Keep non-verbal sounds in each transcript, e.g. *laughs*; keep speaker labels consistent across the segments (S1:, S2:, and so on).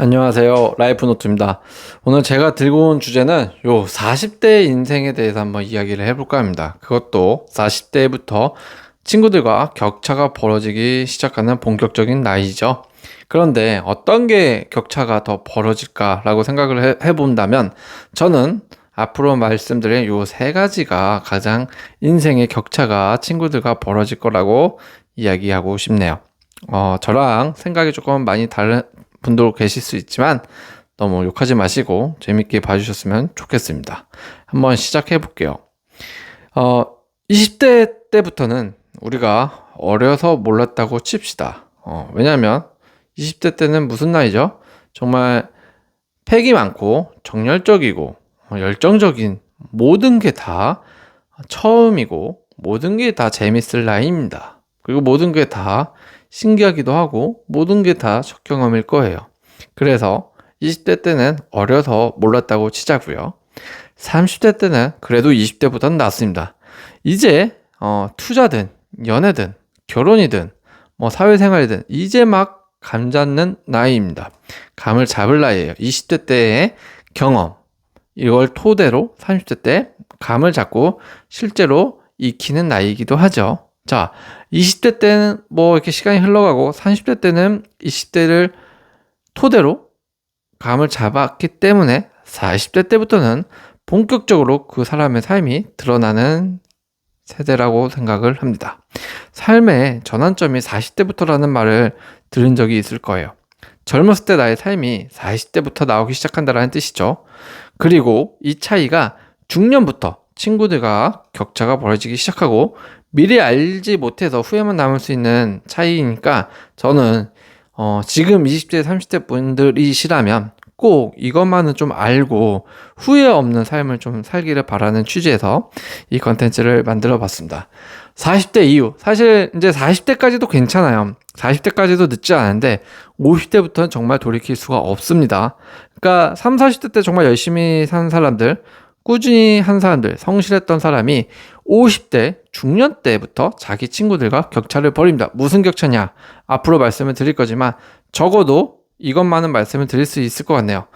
S1: 안녕하세요. 라이프노트입니다. 오늘 제가 들고 온 주제는 요 40대 인생에 대해서 한번 이야기를 해볼까 합니다. 그것도 40대부터 친구들과 격차가 벌어지기 시작하는 본격적인 나이죠. 그런데 어떤 게 격차가 더 벌어질까라고 생각을 해, 본다면 저는 앞으로 말씀드린 요세 가지가 가장 인생의 격차가 친구들과 벌어질 거라고 이야기하고 싶네요. 어, 저랑 생각이 조금 많이 다른, 분도 계실 수 있지만 너무 욕하지 마시고 재밌게 봐주셨으면 좋겠습니다. 한번 시작해 볼게요. 어, 20대 때부터는 우리가 어려서 몰랐다고 칩시다. 어, 왜냐면 20대 때는 무슨 나이죠? 정말 팩이 많고 정열적이고 어, 열정적인 모든 게 다 처음이고 모든 게 다 재밌을 나이입니다. 그리고 모든 게 다 신기하기도 하고 모든 게 다 첫 경험일 거예요. 그래서 20대 때는 어려서 몰랐다고 치자고요. 30대 때는 그래도 20대보다는 낫습니다. 이제 어, 투자든 연애든 결혼이든 뭐 사회생활이든 이제 막 감 잡는 나이입니다. 감을 잡을 나이예요. 20대 때의 경험 이걸 토대로 30대 때 감을 잡고 실제로 익히는 나이이기도 하죠. 자, 20대 때는 뭐 이렇게 시간이 흘러가고 30대 때는 20대를 토대로 감을 잡았기 때문에 40대 때부터는 본격적으로 그 사람의 삶이 드러나는 세대라고 생각을 합니다. 삶의 전환점이 40대부터라는 말을 들은 적이 있을 거예요. 젊었을 때 나의 삶이 40대부터 나오기 시작한다라는 뜻이죠. 그리고 이 차이가 중년부터 친구들과 격차가 벌어지기 시작하고 미리 알지 못해서 후회만 남을 수 있는 차이니까 저는 어, 지금 20대, 30대 분들이시라면 꼭 이것만은 좀 알고 후회 없는 삶을 좀 살기를 바라는 취지에서 이 컨텐츠를 만들어 봤습니다. 40대 이후, 사실 이제 40대까지도 괜찮아요. 40대까지도 늦지 않은데 50대부터는 정말 돌이킬 수가 없습니다. 그러니까 3, 40대 때 정말 열심히 산 사람들, 꾸준히 한 사람들, 성실했던 사람이 50대 중년 때부터 자기 친구들과 격차를 벌입니다. 무슨 격차냐? 앞으로 말씀을 드릴 거지만 적어도 이것만은 말씀을 드릴 수 있을 것 같네요.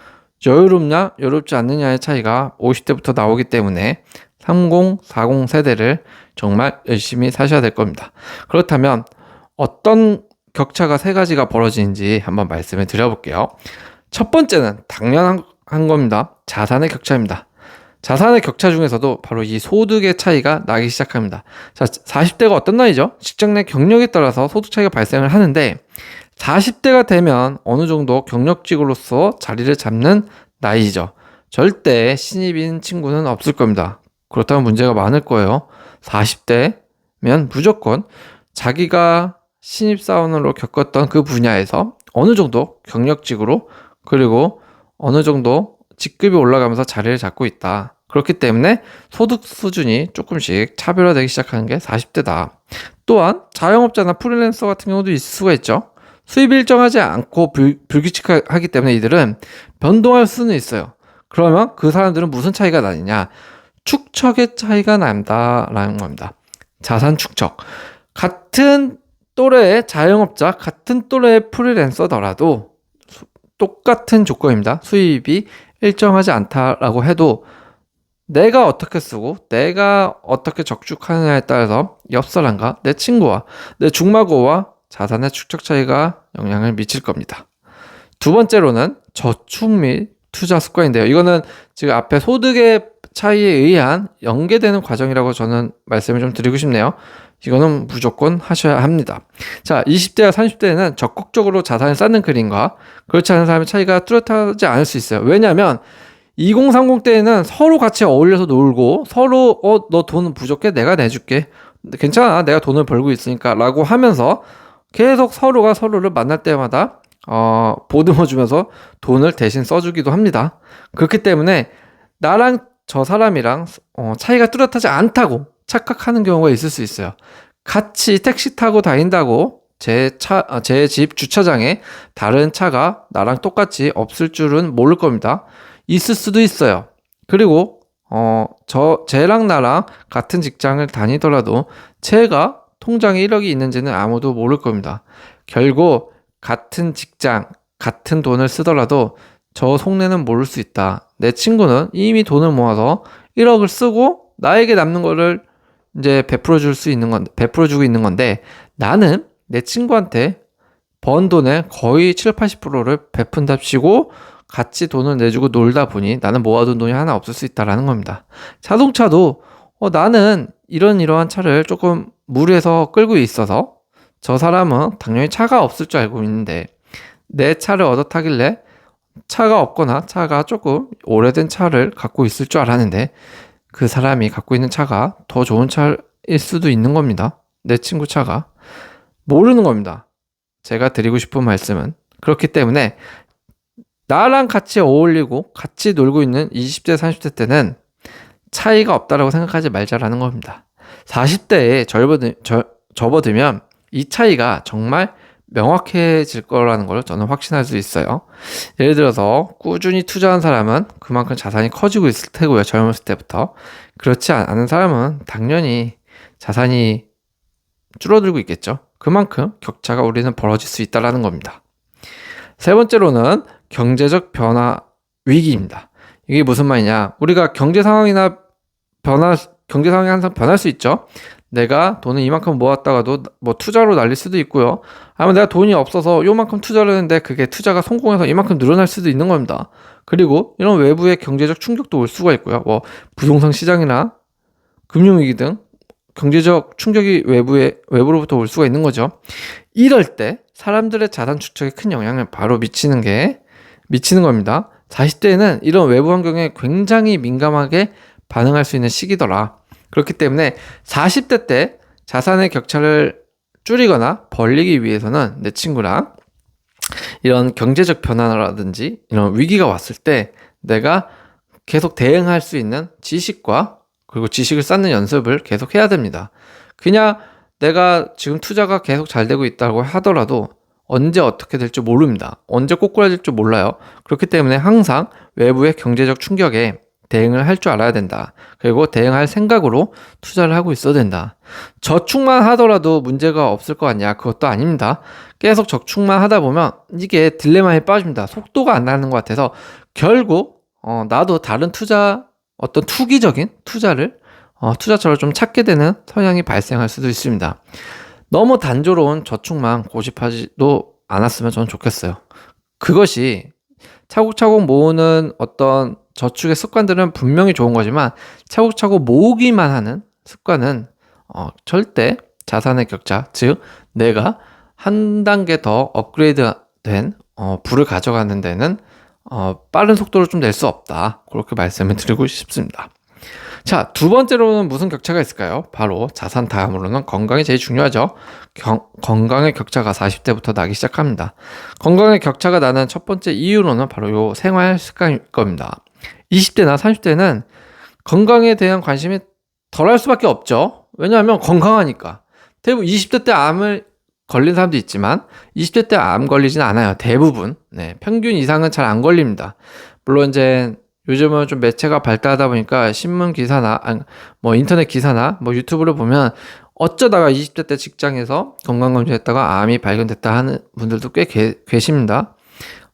S1: 여유롭냐, 여롭지 않느냐의 차이가 50대부터 나오기 때문에 30, 40 세대를 정말 열심히 사셔야 될 겁니다. 그렇다면 어떤 격차가 세 가지가 벌어지는지 한번 말씀을 드려볼게요. 첫 번째는 당연한 겁니다. 자산의 격차입니다. 자산의 격차 중에서도 바로 이 소득의 차이가 나기 시작합니다. 자, 40대가 어떤 나이죠? 직장 내 경력에 따라서 소득 차이가 발생을 하는데 40대가 되면 어느 정도 경력직으로서 자리를 잡는 나이죠. 절대 신입인 친구는 없을 겁니다. 그렇다면 문제가 많을 거예요. 40대면 무조건 자기가 신입사원으로 겪었던 그 분야에서 어느 정도 경력직으로 그리고 어느 정도 직급이 올라가면서 자리를 잡고 있다. 그렇기 때문에 소득 수준이 조금씩 차별화되기 시작하는 게 40대다. 또한 자영업자나 프리랜서 같은 경우도 있을 수가 있죠. 수입이 일정하지 않고 불, 불규칙하기 때문에 이들은 변동할 수는 있어요. 그러면 그 사람들은 무슨 차이가 나느냐? 축척의 차이가 난다라는 겁니다. 자산 축척. 같은 또래의 자영업자, 같은 또래의 프리랜서더라도 똑같은 조건입니다. 수입이 일정하지 않다라고 해도 내가 어떻게 쓰고 내가 어떻게 적축하느냐에 따라서 옆 사람과 내 친구와 내 중마고와 자산의 축적 차이가 영향을 미칠 겁니다. 두 번째로는 저축 및 투자 습관인데요. 이거는 지금 앞에 소득의 차이에 의한 연계되는 과정이라고 저는 말씀을 좀 드리고 싶네요. 이거는 무조건 하셔야 합니다. 자, 20대와 30대에는 적극적으로 자산을 쌓는 그림과 그렇지 않은 사람의 차이가 뚜렷하지 않을 수 있어요. 왜냐하면 2030 때에는 서로 같이 어울려서 놀고 서로 어 너 돈 부족해 내가 내줄게 괜찮아 내가 돈을 벌고 있으니까라고 하면서 계속 서로가 서로를 만날 때마다 어 보듬어 주면서 돈을 대신 써주기도 합니다. 그렇기 때문에 나랑 저 사람이랑 어, 차이가 뚜렷하지 않다고 착각하는 경우가 있을 수 있어요. 같이 택시 타고 다닌다고 제 차, 어, 제집 주차장에 다른 차가 나랑 똑같이 없을 줄은 모를 겁니다. 있을 수도 있어요. 그리고, 어, 저, 쟤랑 나랑 같은 직장을 다니더라도 제가 통장에 1억이 있는지는 아무도 모를 겁니다. 결국, 같은 직장, 같은 돈을 쓰더라도 저 속내는 모를 수 있다. 내 친구는 이미 돈을 모아서 1억을 쓰고 나에게 남는 거를 이제 베풀어 줄 수 있는 건, 베풀어 주고 있는 건데 나는 내 친구한테 번 돈의 거의 7, 80%를 베푼답시고 같이 돈을 내주고 놀다 보니 나는 모아둔 돈이 하나 없을 수 있다라는 겁니다. 자동차도 어, 나는 이런 이러한 차를 조금 무리해서 끌고 있어서 저 사람은 당연히 차가 없을 줄 알고 있는데 내 차를 얻어 타길래 차가 없거나 차가 조금 오래된 차를 갖고 있을 줄 알았는데 그 사람이 갖고 있는 차가 더 좋은 차일 수도 있는 겁니다. 내 친구 차가. 모르는 겁니다. 제가 드리고 싶은 말씀은 그렇기 때문에 나랑 같이 어울리고 같이 놀고 있는 20대, 30대 때는 차이가 없다라고 생각하지 말자라는 겁니다. 40대에 접어들, 저, 접어들면 이 차이가 정말 명확해질 거라는 걸 저는 확신할 수 있어요. 예를 들어서 꾸준히 투자한 사람은 그만큼 자산이 커지고 있을 테고요. 젊었을 때부터. 그렇지 않은 사람은 당연히 자산이 줄어들고 있겠죠. 그만큼 격차가 우리는 벌어질 수 있다라는 겁니다. 세 번째로는 경제적 변화 위기입니다. 이게 무슨 말이냐? 우리가 경제 상황이나 변화 경제 상황이 항상 변할 수 있죠. 내가 돈을 이만큼 모았다가도 뭐 투자로 날릴 수도 있고요. 아니면 내가 돈이 없어서 요만큼 투자를 했는데 그게 투자가 성공해서 이만큼 늘어날 수도 있는 겁니다. 그리고 이런 외부의 경제적 충격도 올 수가 있고요. 뭐 부동산 시장이나 금융위기 등 경제적 충격이 외부에 외부로부터 올 수가 있는 거죠. 이럴 때 사람들의 자산 추적에 큰 영향을 바로 미치는 게 미치는 겁니다. 40대에는 이런 외부 환경에 굉장히 민감하게 반응할 수 있는 시기더라. 그렇기 때문에 40대 때 자산의 격차를 줄이거나 벌리기 위해서는 내 친구랑 이런 경제적 변화라든지 이런 위기가 왔을 때 내가 계속 대응할 수 있는 지식과 그리고 지식을 쌓는 연습을 계속 해야 됩니다. 그냥 내가 지금 투자가 계속 잘 되고 있다고 하더라도 언제 어떻게 될지 모릅니다. 언제 꼬꾸라질 줄 몰라요. 그렇기 때문에 항상 외부의 경제적 충격에 대응을 할 줄 알아야 된다. 그리고 대응할 생각으로 투자를 하고 있어야 된다. 저축만 하더라도 문제가 없을 것 같냐? 그것도 아닙니다. 계속 저축만 하다 보면 이게 딜레마에 빠집니다. 속도가 안 나는 것 같아서 결국 어, 나도 다른 투자 어떤 투기적인 투자를 어, 투자처럼 좀 찾게 되는 성향이 발생할 수도 있습니다. 너무 단조로운 저축만 고집하지도 않았으면 저는 좋겠어요. 그것이 차곡차곡 모으는 어떤 저축의 습관들은 분명히 좋은 거지만 차곡차곡 모으기만 하는 습관은 어, 절대 자산의 격차, 즉 내가 한 단계 더 업그레이드 된 어, 부를 가져가는 데는 어, 빠른 속도를 좀 낼 수 없다. 그렇게 말씀을 드리고 싶습니다. 자, 두 번째로는 무슨 격차가 있을까요? 바로 자산 다음으로는 건강이 제일 중요하죠. 경, 건강의 격차가 40대부터 나기 시작합니다. 건강의 격차가 나는 첫 번째 이유로는 바로 요 생활 습관일 겁니다. 20대나 30대는 건강에 대한 관심이 덜할 수밖에 없죠. 왜냐하면 건강하니까. 대부분 20대 때 암을 걸린 사람도 있지만 20대 때 암 걸리진 않아요. 대부분. 네, 평균 이상은 잘 안 걸립니다. 물론 이제 요즘은 좀 매체가 발달하다 보니까 신문 기사나 뭐 인터넷 기사나 뭐 유튜브를 보면 어쩌다가 20대 때 직장에서 건강검진했다가 암이 발견됐다 하는 분들도 꽤 게, 계십니다.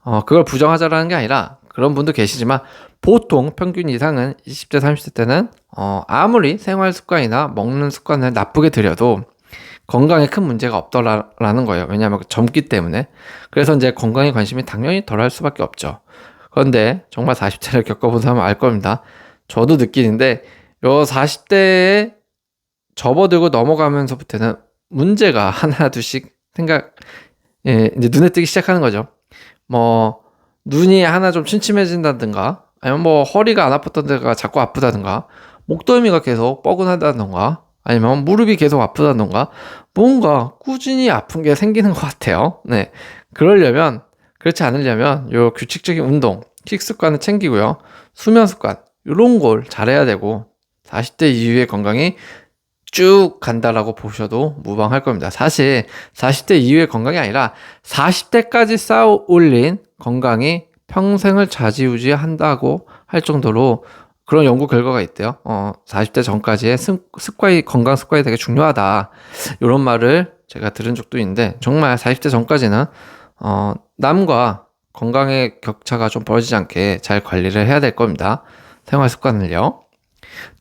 S1: 어, 그걸 부정하자라는 게 아니라 그런 분도 계시지만 보통 평균 이상은 20대, 30대 때는 어, 아무리 생활 습관이나 먹는 습관을 나쁘게 들여도 건강에 큰 문제가 없더라는 거예요. 왜냐하면 젊기 때문에. 그래서 이제 건강에 관심이 당연히 덜 할 수밖에 없죠. 그런데 정말 40대를 겪어본 사람은 알 겁니다. 저도 느끼는데 요 40대에 접어들고 넘어가면서부터는 문제가 *laughs* 하나 둘씩 생각 예, 이제 눈에 띄기 시작하는 거죠. 뭐 눈이 하나 좀 침침해진다든가 아니면 뭐 허리가 안 아팠던 데가 자꾸 아프다든가 목덜미가 계속 뻐근하다든가 아니면 무릎이 계속 아프다든가 뭔가 꾸준히 아픈 게 생기는 것 같아요. 네. 그러려면 그렇지 않으려면 요 규칙적인 운동, 식습관을 챙기고요. 수면 습관 이런 걸 잘해야 되고 40대 이후의 건강이 쭉 간다라고 보셔도 무방할 겁니다. 사실 40대 이후의 건강이 아니라 40대까지 쌓아 올린 건강이 평생을 좌지우지 한다고 할 정도로 그런 연구 결과가 있대요. 어, 40대 전까지의 습관이, 건강 습관이 되게 중요하다. 이런 말을 제가 들은 적도 있는데, 정말 40대 전까지는, 어, 남과 건강의 격차가 좀 벌어지지 않게 잘 관리를 해야 될 겁니다. 생활 습관을요.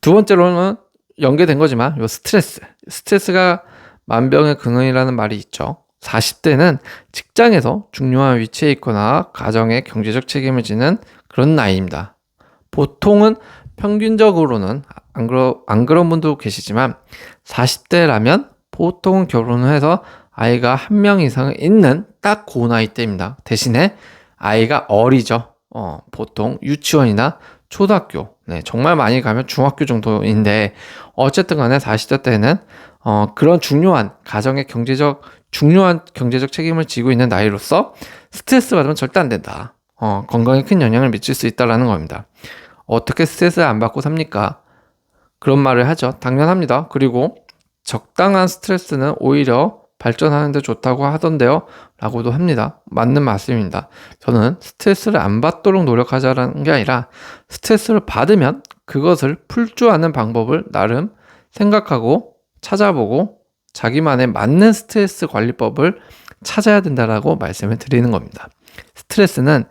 S1: 두 번째로는 연계된 거지만 요 스트레스. 스트레스가 만병의 근원이라는 말이 있죠. 40대는 직장에서 중요한 위치에 있거나 가정의 경제적 책임을 지는 그런 나이입니다. 보통은 평균적으로는 안, 그러, 안 그런 분도 계시지만 40대라면 보통 결혼을 해서 아이가 한 명 이상 있는 딱그 나이 때입니다. 대신에 아이가 어리죠. 어, 보통 유치원이나 초등학교, 네, 정말 많이 가면 중학교 정도인데, 어쨌든 간에 40대 때는, 어, 그런 중요한, 가정의 경제적, 중요한 경제적 책임을 지고 있는 나이로서 스트레스 받으면 절대 안 된다. 어, 건강에 큰 영향을 미칠 수 있다라는 겁니다. 어떻게 스트레스를 안 받고 삽니까? 그런 말을 하죠. 당연합니다. 그리고 적당한 스트레스는 오히려 발전하는데 좋다고 하던데요. 라고도 합니다. 맞는 말씀입니다. 저는 스트레스를 안 받도록 노력하자라는 게 아니라 스트레스를 받으면 그것을 풀줄 아는 방법을 나름 생각하고 찾아보고 자기만의 맞는 스트레스 관리법을 찾아야 된다라고 말씀을 드리는 겁니다. 스트레스는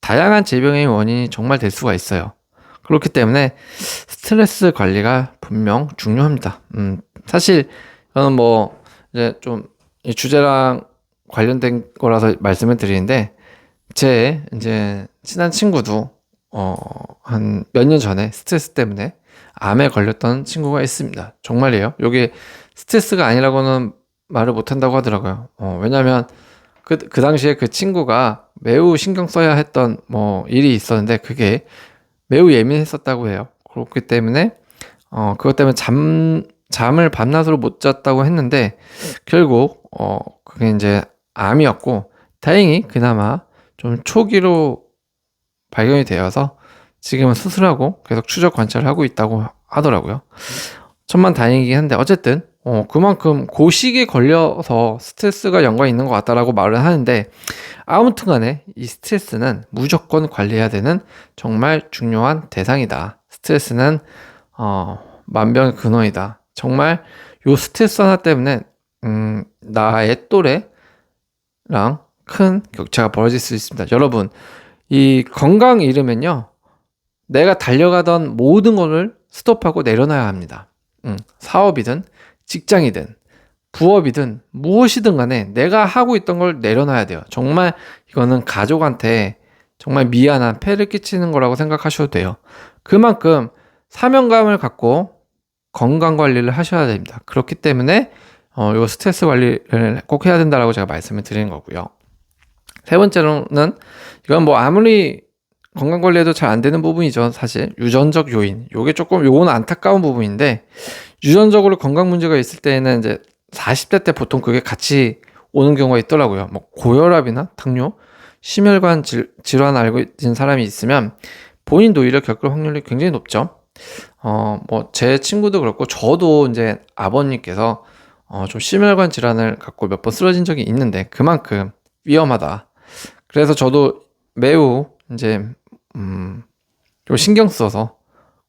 S1: 다양한 질병의 원인이 정말 될 수가 있어요. 그렇기 때문에 스트레스 관리가 분명 중요합니다. 음, 사실 저는 뭐 이제 좀 이 주제랑 관련된 거라서 말씀을 드리는데 제 이제 친한 친구도 어 한 몇 년 전에 스트레스 때문에 암에 걸렸던 친구가 있습니다. 정말이에요. 요게 스트레스가 아니라고는 말을 못 한다고 하더라고요. 어, 왜냐면 그, 그 당시에 그 친구가 매우 신경 써야 했던 뭐 일이 있었는데 그게 매우 예민했었다고 해요. 그렇기 때문에 어, 그것 때문에 잠, 잠을 밤낮으로 못 잤다고 했는데 결국 어, 그게 이제 암이었고 다행히 그나마 좀 초기로 발견이 되어서 지금은 수술하고 계속 추적 관찰을 하고 있다고 하더라고요. 천만 다행이긴 한데 어쨌든 어, 그만큼 고식에 걸려서 스트레스가 연관이 있는 것 같다라고 말을 하는데 아무튼 간에 이 스트레스는 무조건 관리해야 되는 정말 중요한 대상이다. 스트레스는 어, 만병의 근원이다. 정말 요 스트레스 하나 때문에 음, 나의 또래랑 큰 격차가 벌어질 수 있습니다. 여러분, 이 건강 잃으면요. 내가 달려가던 모든 것을 스톱하고 내려놔야 합니다. 음, 사업이든 직장이든 부업이든 무엇이든 간에 내가 하고 있던 걸 내려놔야 돼요. 정말 이거는 가족한테 정말 미안한 폐를 끼치는 거라고 생각하셔도 돼요. 그만큼 사명감을 갖고 건강 관리를 하셔야 됩니다. 그렇기 때문에 어, 요 스트레스 관리를 꼭 해야 된다라고 제가 말씀을 드리는 거고요. 세 번째로는 이건 뭐 아무리 건강 관리해도 잘 안 되는 부분이죠. 사실 유전적 요인. 요게 조금 요건 안타까운 부분인데 유전적으로 건강 문제가 있을 때는 이제 40대 때 보통 그게 같이 오는 경우가 있더라고요. 뭐 고혈압이나 당뇨, 심혈관 질, 질환 알고 있는 사람이 있으면 본인도 오히려 겪을 확률이 굉장히 높죠. 어, 뭐 제 친구도 그렇고 저도 이제 아버님께서 어, 좀 심혈관 질환을 갖고 몇 번 쓰러진 적이 있는데 그만큼 위험하다. 그래서 저도 매우 이제 음, 좀 신경 써서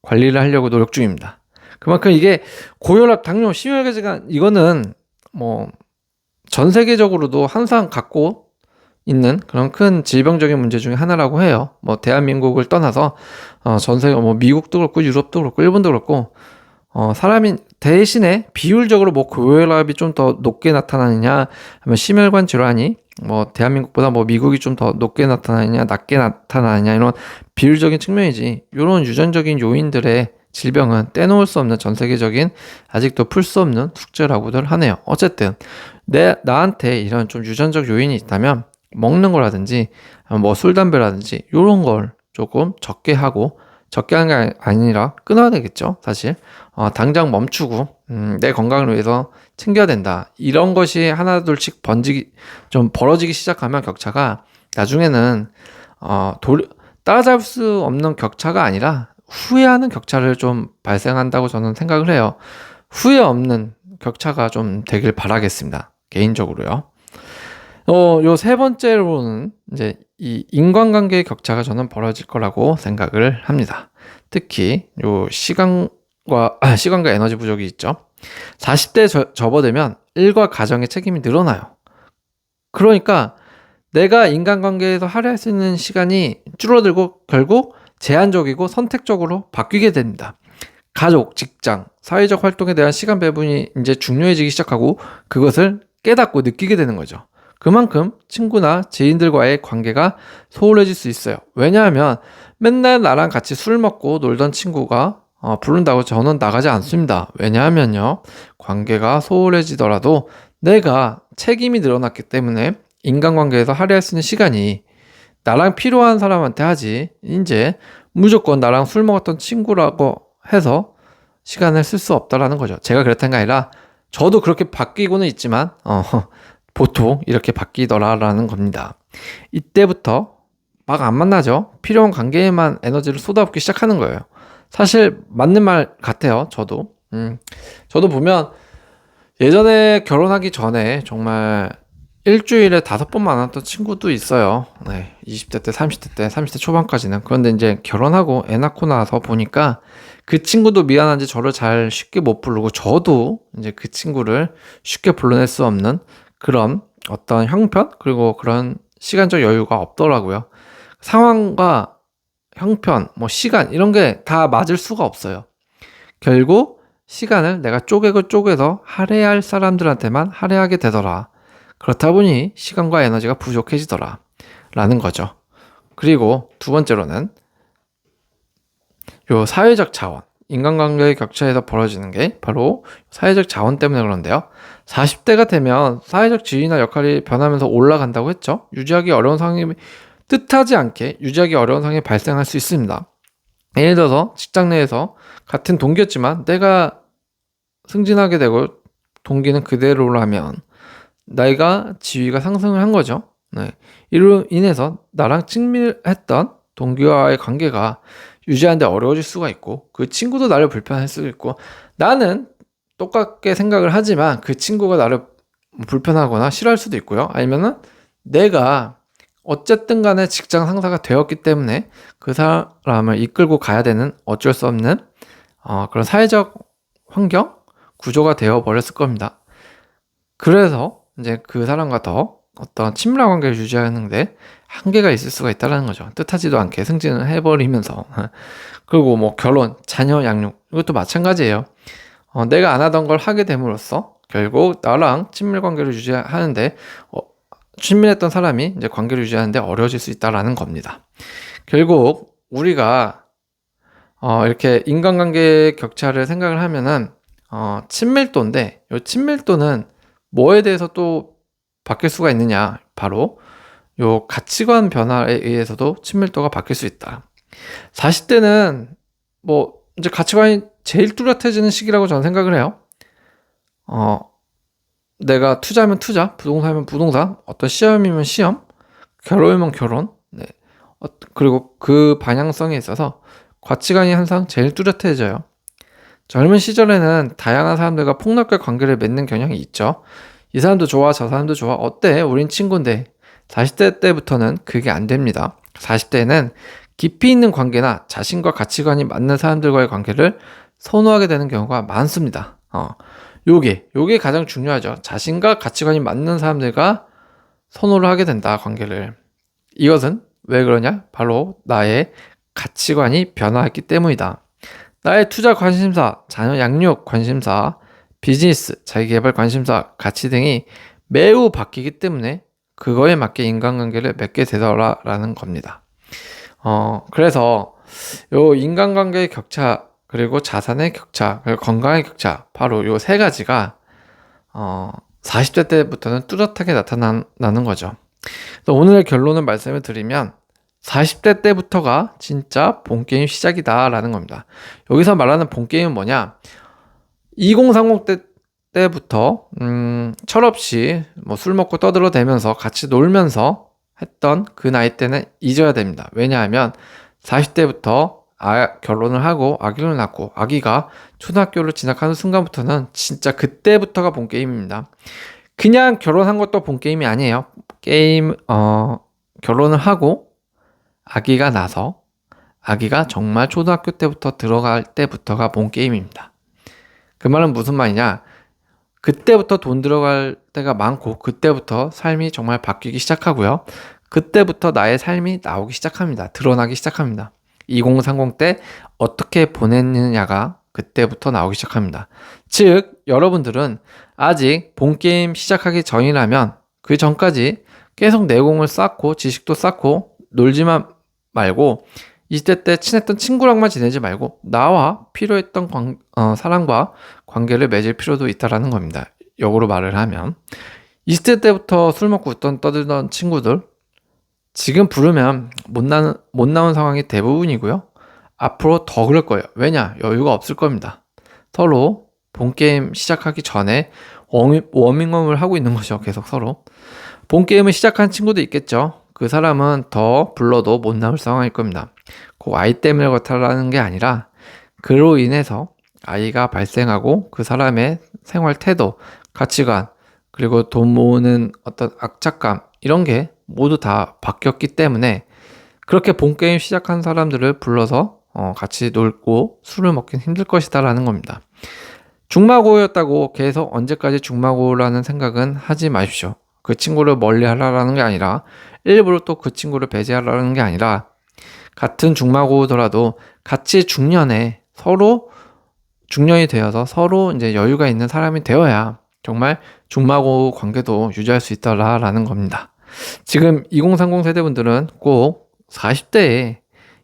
S1: 관리를 하려고 노력 중입니다. 그만큼 이게 고혈압, 당뇨, 심혈관 질환 이거는 뭐 전 세계적으로도 항상 갖고 있는 그런 큰 질병적인 문제 중에 하나라고 해요. 뭐 대한민국을 떠나서 어, 전 세계 뭐 미국도 그렇고 유럽도 그렇고 일본도 그렇고 어, 사람이 대신에 비율적으로 뭐 고혈압이 좀 더 높게 나타나느냐, 아니면 심혈관 질환이 뭐 대한민국보다 뭐 미국이 좀 더 높게 나타나느냐, 낮게 나타나느냐 이런 비율적인 측면이지. 이런 유전적인 요인들의 질병은 떼놓을 수 없는 전 세계적인 아직도 풀 수 없는 숙제라고들 하네요. 어쨌든 내 나한테 이런 좀 유전적 요인이 있다면 먹는 거라든지 뭐 술 담배라든지 이런 걸 조금 적게 하고 적게 하는 게 아니라 끊어야 되겠죠 사실 어, 당장 멈추고 음, 내 건강을 위해서 챙겨야 된다 이런 것이 하나둘씩 번지기 좀 벌어지기 시작하면 격차가 나중에는 어, 도, 따라잡을 수 없는 격차가 아니라 후회하는 격차를 좀 발생한다고 저는 생각을 해요. 후회 없는 격차가 좀 되길 바라겠습니다. 개인적으로요. 어, 요 세 번째로는 이제 이 인간관계의 격차가 저는 벌어질 거라고 생각을 합니다. 특히 요 시간과, 아, 시간과 에너지 부족이 있죠. 40대 저, 접어들면 일과 가정의 책임이 늘어나요. 그러니까 내가 인간관계에서 할애할 수 있는 시간이 줄어들고 결국 제한적이고 선택적으로 바뀌게 됩니다. 가족, 직장, 사회적 활동에 대한 시간 배분이 이제 중요해지기 시작하고 그것을 깨닫고 느끼게 되는 거죠. 그만큼 친구나 지인들과의 관계가 소홀해질 수 있어요. 왜냐하면 맨날 나랑 같이 술 먹고 놀던 친구가 어, 부른다고 저는 나가지 않습니다. 왜냐하면요. 관계가 소홀해지더라도 내가 책임이 늘어났기 때문에 인간관계에서 할애할 수 있는 시간이 나랑 필요한 사람한테 하지. 이제 무조건 나랑 술 먹었던 친구라고 해서 시간을 쓸 수 없다라는 거죠. 제가 그랬던 게 아니라 저도 그렇게 바뀌고는 있지만 어, 보통 이렇게 바뀌더라라는 겁니다. 이때부터 막 안 만나죠. 필요한 관계에만 에너지를 쏟아붓기 시작하는 거예요. 사실 맞는 말 같아요. 저도. 음, 저도 보면 예전에 결혼하기 전에 정말 일주일에 다섯 번 만났던 친구도 있어요. 네, 20대 때, 30대 때, 30대 초반까지는. 그런데 이제 결혼하고 애 낳고 나서 보니까 그 친구도 미안한지 저를 잘 쉽게 못 부르고 저도 이제 그 친구를 쉽게 불러낼 수 없는 그런 어떤 형편 그리고 그런 시간적 여유가 없더라고요. 상황과 형편, 뭐 시간 이런 게 다 맞을 수가 없어요. 결국 시간을 내가 쪼개고 쪼개서 할애할 사람들한테만 할애하게 되더라. 그렇다 보니 시간과 에너지가 부족해지더라. 라는 거죠. 그리고 두 번째로는 요 사회적 자원, 인간관계의 격차에서 벌어지는 게 바로 사회적 자원 때문에 그런데요. 40대가 되면 사회적 지위나 역할이 변하면서 올라간다고 했죠. 유지하기 어려운 상황이 뜻하지 않게 유지하기 어려운 상황이 발생할 수 있습니다. 예를 들어서 직장 내에서 같은 동기였지만 내가 승진하게 되고 동기는 그대로라면 나이가 지위가 상승을 한 거죠. 네. 이로 인해서 나랑 친밀했던 동기와의 관계가 유지하는데 어려워질 수가 있고 그 친구도 나를 불편할 수도 있고 나는 똑같게 생각을 하지만 그 친구가 나를 불편하거나 싫어할 수도 있고요. 아니면은 내가 어쨌든 간에 직장 상사가 되었기 때문에 그 사람을 이끌고 가야 되는 어쩔 수 없는 어, 그런 사회적 환경 구조가 되어 버렸을 겁니다. 그래서 이제 그 사람과 더 어떤 친밀한 관계를 유지하는데 한계가 있을 수가 있다는 거죠. 뜻하지도 않게 승진을 해버리면서. *laughs* 그리고 뭐 결혼, 자녀 양육, 이것도 마찬가지예요. 어, 내가 안 하던 걸 하게 됨으로써 결국 나랑 친밀 관계를 유지하는데, 어, 친밀했던 사람이 이제 관계를 유지하는데 어려워질 수 있다라는 겁니다. 결국 우리가 어, 이렇게 인간관계 격차를 생각을 하면은 어, 친밀도인데, 이 친밀도는 뭐에 대해서 또 바뀔 수가 있느냐? 바로 요 가치관 변화에 의해서도 친밀도가 바뀔 수 있다. 40대는 뭐 이제 가치관이 제일 뚜렷해지는 시기라고 저는 생각을 해요. 어, 내가 투자하면 투자, 부동산이면 부동산, 어떤 시험이면 시험, 결혼이면 결혼, 네. 어, 그리고 그 방향성에 있어서 가치관이 항상 제일 뚜렷해져요. 젊은 시절에는 다양한 사람들과 폭넓게 관계를 맺는 경향이 있죠. 이 사람도 좋아, 저 사람도 좋아. 어때? 우린 친구인데. 40대 때부터는 그게 안 됩니다. 40대에는 깊이 있는 관계나 자신과 가치관이 맞는 사람들과의 관계를 선호하게 되는 경우가 많습니다. 어, 요게, 요게 가장 중요하죠. 자신과 가치관이 맞는 사람들과 선호를 하게 된다, 관계를. 이것은 왜 그러냐? 바로 나의 가치관이 변화했기 때문이다. 나의 투자 관심사, 자녀 양육 관심사, 비즈니스, 자기개발 관심사, 가치 등이 매우 바뀌기 때문에 그거에 맞게 인간관계를 맺게 되더라라는 겁니다. 어, 그래서 요 인간관계의 격차, 그리고 자산의 격차, 그리고 건강의 격차, 바로 요 세 가지가 어, 40대 때부터는 뚜렷하게 나타나는 거죠. 오늘의 결론을 말씀을 드리면 40대 때부터가 진짜 본게임 시작이다라는 겁니다. 여기서 말하는 본게임은 뭐냐? 2030 때, 때부터, 음, 철없이 뭐 술 먹고 떠들어대면서 같이 놀면서 했던 그 나이 때는 잊어야 됩니다. 왜냐하면 40대부터 아, 결혼을 하고 아기를 낳고 아기가 초등학교를 진학하는 순간부터는 진짜 그때부터가 본 게임입니다. 그냥 결혼한 것도 본 게임이 아니에요. 게임, 어, 결혼을 하고 아기가 나서 아기가 정말 초등학교 때부터 들어갈 때부터가 본 게임입니다. 그 말은 무슨 말이냐? 그때부터 돈 들어갈 때가 많고 그때부터 삶이 정말 바뀌기 시작하고요. 그때부터 나의 삶이 나오기 시작합니다. 드러나기 시작합니다. 2030 때 어떻게 보냈느냐가 그때부터 나오기 시작합니다. 즉, 여러분들은 아직 본 게임 시작하기 전이라면 그 전까지 계속 내공을 쌓고 지식도 쌓고 놀지만 말고 20대 때 친했던 친구랑만 지내지 말고 나와 필요했던 관, 어, 사람과 관계를 맺을 필요도 있다라는 겁니다. 역으로 말을 하면 20대 때부터 술 먹고 웃던 떠들던 친구들 지금 부르면 못, 나, 못 나온 상황이 대부분이고요. 앞으로 더 그럴 거예요. 왜냐? 여유가 없을 겁니다. 서로 본 게임 시작하기 전에 워밍, 워밍업을 하고 있는 거죠. 계속 서로. 본 게임을 시작한 친구도 있겠죠. 그 사람은 더 불러도 못 나올 상황일 겁니다. 그 아이 때문에 그렇다라는 게 아니라 그로 인해서 아이가 발생하고 그 사람의 생활 태도, 가치관, 그리고 돈 모으는 어떤 악착감, 이런 게 모두 다 바뀌었기 때문에 그렇게 본 게임 시작한 사람들을 불러서 어, 같이 놀고 술을 먹긴 힘들 것이다라는 겁니다. 중마고였다고 계속 언제까지 중마고라는 생각은 하지 마십시오. 그 친구를 멀리 하라는 게 아니라 일부러 또 그 친구를 배제하라는 게 아니라 같은 중마고더라도 같이 중년에 서로 중년이 되어서 서로 이제 여유가 있는 사람이 되어야 정말 중마고 관계도 유지할 수 있다라는 겁니다. 지금 2030 세대분들은 꼭 40대에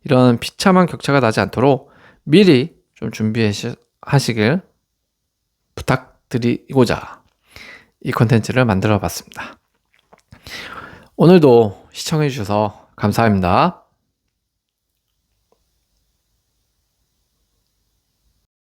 S1: 이런 비참한 격차가 나지 않도록 미리 좀 준비하시길 부탁드리고자 이 컨텐츠를 만들어 봤습니다. 오늘도 시청해 주셔서 감사합니다.